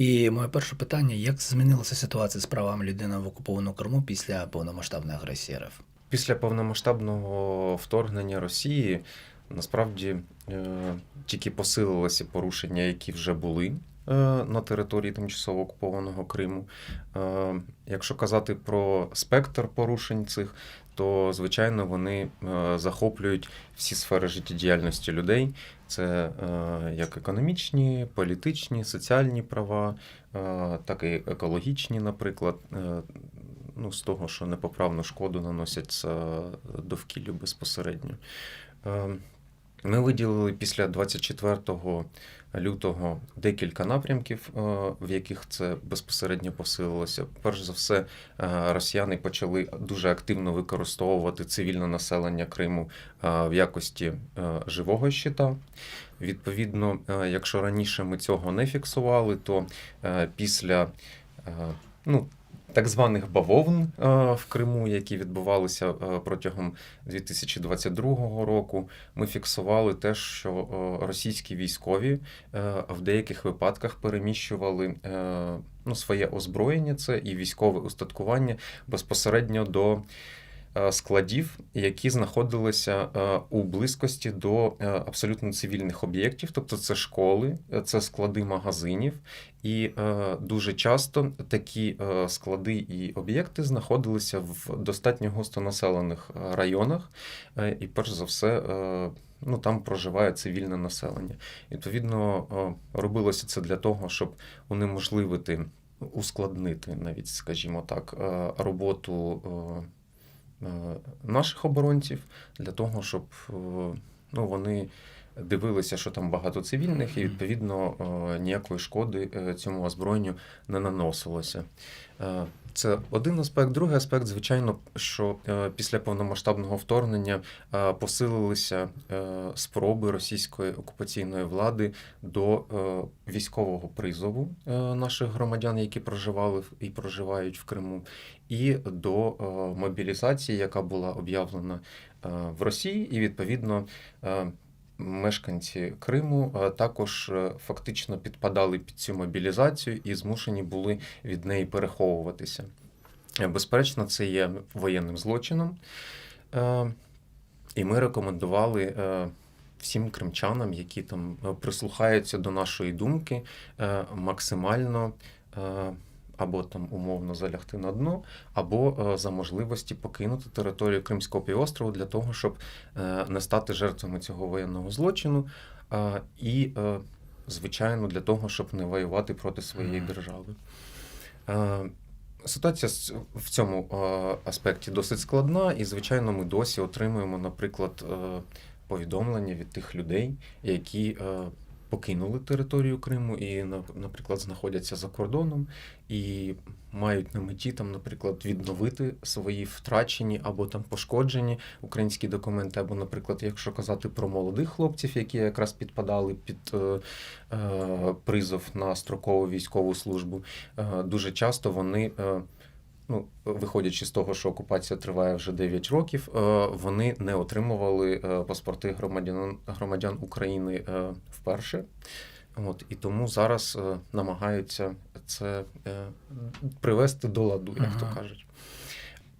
І моє перше питання: як змінилася ситуація з правами людини в окупованому Криму після повномасштабної агресії РФ? Після повномасштабного вторгнення Росії насправді е, тільки посилилися порушення, які вже були на території тимчасово окупованого Криму. Е, Якщо казати про спектр порушень цих, то звичайно вони е, захоплюють всі сфери життєдіяльності людей. Це е, як економічні, політичні, соціальні права, е, так і екологічні, наприклад. Е, Ну, з того, що непоправну шкоду наносять е, довкіллю безпосередньо. Ми виділили після 24 лютого декілька напрямків, е, в яких це безпосередньо посилилося. Перш за все, е, росіяни почали дуже активно використовувати цивільне населення Криму е, в якості живого щита. Відповідно, якщо раніше ми цього не фіксували, то після ну, так званих бавовн е, в Криму, які відбувалися е, протягом 2022 року, ми фіксували те, що е, російські військові в деяких випадках переміщували ну, своє озброєння, це і військове устаткування безпосередньо до складів, які знаходилися е, у близькості до е, абсолютно цивільних об'єктів, тобто це школи, е, це склади магазинів, і е, дуже часто такі е, склади і об'єкти знаходилися в достатньо густонаселених е, районах, е, і перш за все. е, Ну, там проживає цивільне населення. Відповідно, е, робилося це для того, щоб унеможливити, ускладнити навіть, скажімо так, е, роботу е, е, наших оборонців для того, щоб е, ну, вони дивилися, що там багато цивільних, і відповідно е, ніякої шкоди е, цьому озброєнню не наносилося. Е, Це один аспект. Другий аспект, звичайно, що після повномасштабного вторгнення посилилися спроби російської окупаційної влади до військового призову наших громадян, які проживали і проживають в Криму, і до мобілізації, яка була об'явлена в Росії, і відповідно. Мешканці Криму е, також е, фактично підпадали під цю мобілізацію і змушені були від неї переховуватися. Е, Безперечно, це є воєнним злочином. І ми рекомендували всім кримчанам, які там прислухаються до нашої думки, максимально або там умовно залягти на дно, або е, за можливості покинути територію Кримського півострову для того, щоб е, не стати жертвами цього воєнного злочину, і, е, звичайно, для того, щоб не воювати проти своєї держави. Ситуація в цьому аспекті досить складна, і, звичайно, ми досі отримуємо, наприклад, повідомлення від тих людей, які покинули територію Криму і, на- наприклад, знаходяться за кордоном і мають на меті там, наприклад, відновити свої втрачені або там пошкоджені українські документи, або, наприклад, якщо казати про молодих хлопців, які якраз підпадали під е, е, призов на строкову військову службу, е, дуже часто вони. е, Ну, виходячи з того, що окупація триває вже 9 років, е, вони не отримували е, паспорти громадян, громадян України е, вперше. От, і тому зараз е, намагаються це е, привести до ладу, як то кажуть.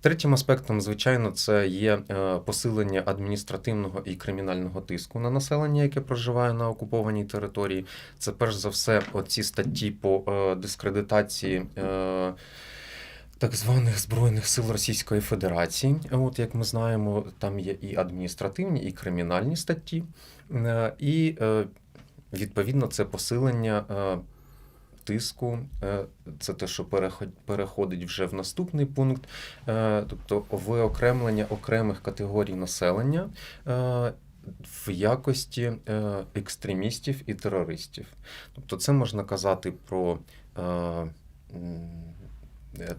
Третім аспектом, звичайно, це є посилення адміністративного і кримінального тиску на населення, яке проживає на окупованій території. Це перш за все оці статті по е, дискредитації. е, Так званих Збройних сил Російської Федерації, от як ми знаємо, там є і адміністративні, і кримінальні статті, Е, і е, відповідно це посилення е, тиску, це те, що переходить вже в наступний пункт, тобто виокремлення окремих категорій населення. В якості екстремістів і терористів. Тобто, це можна казати про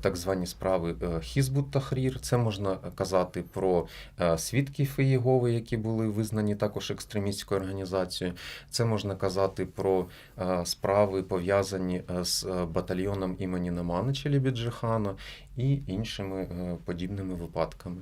так звані справи е, Хізбут Тахрір, це можна казати про е, свідків Єгови, які були визнані також екстремістською організацією. Це можна казати про е, справи, пов'язані е, з е, батальйоном імені Намана Челібіджихана і іншими е, подібними випадками.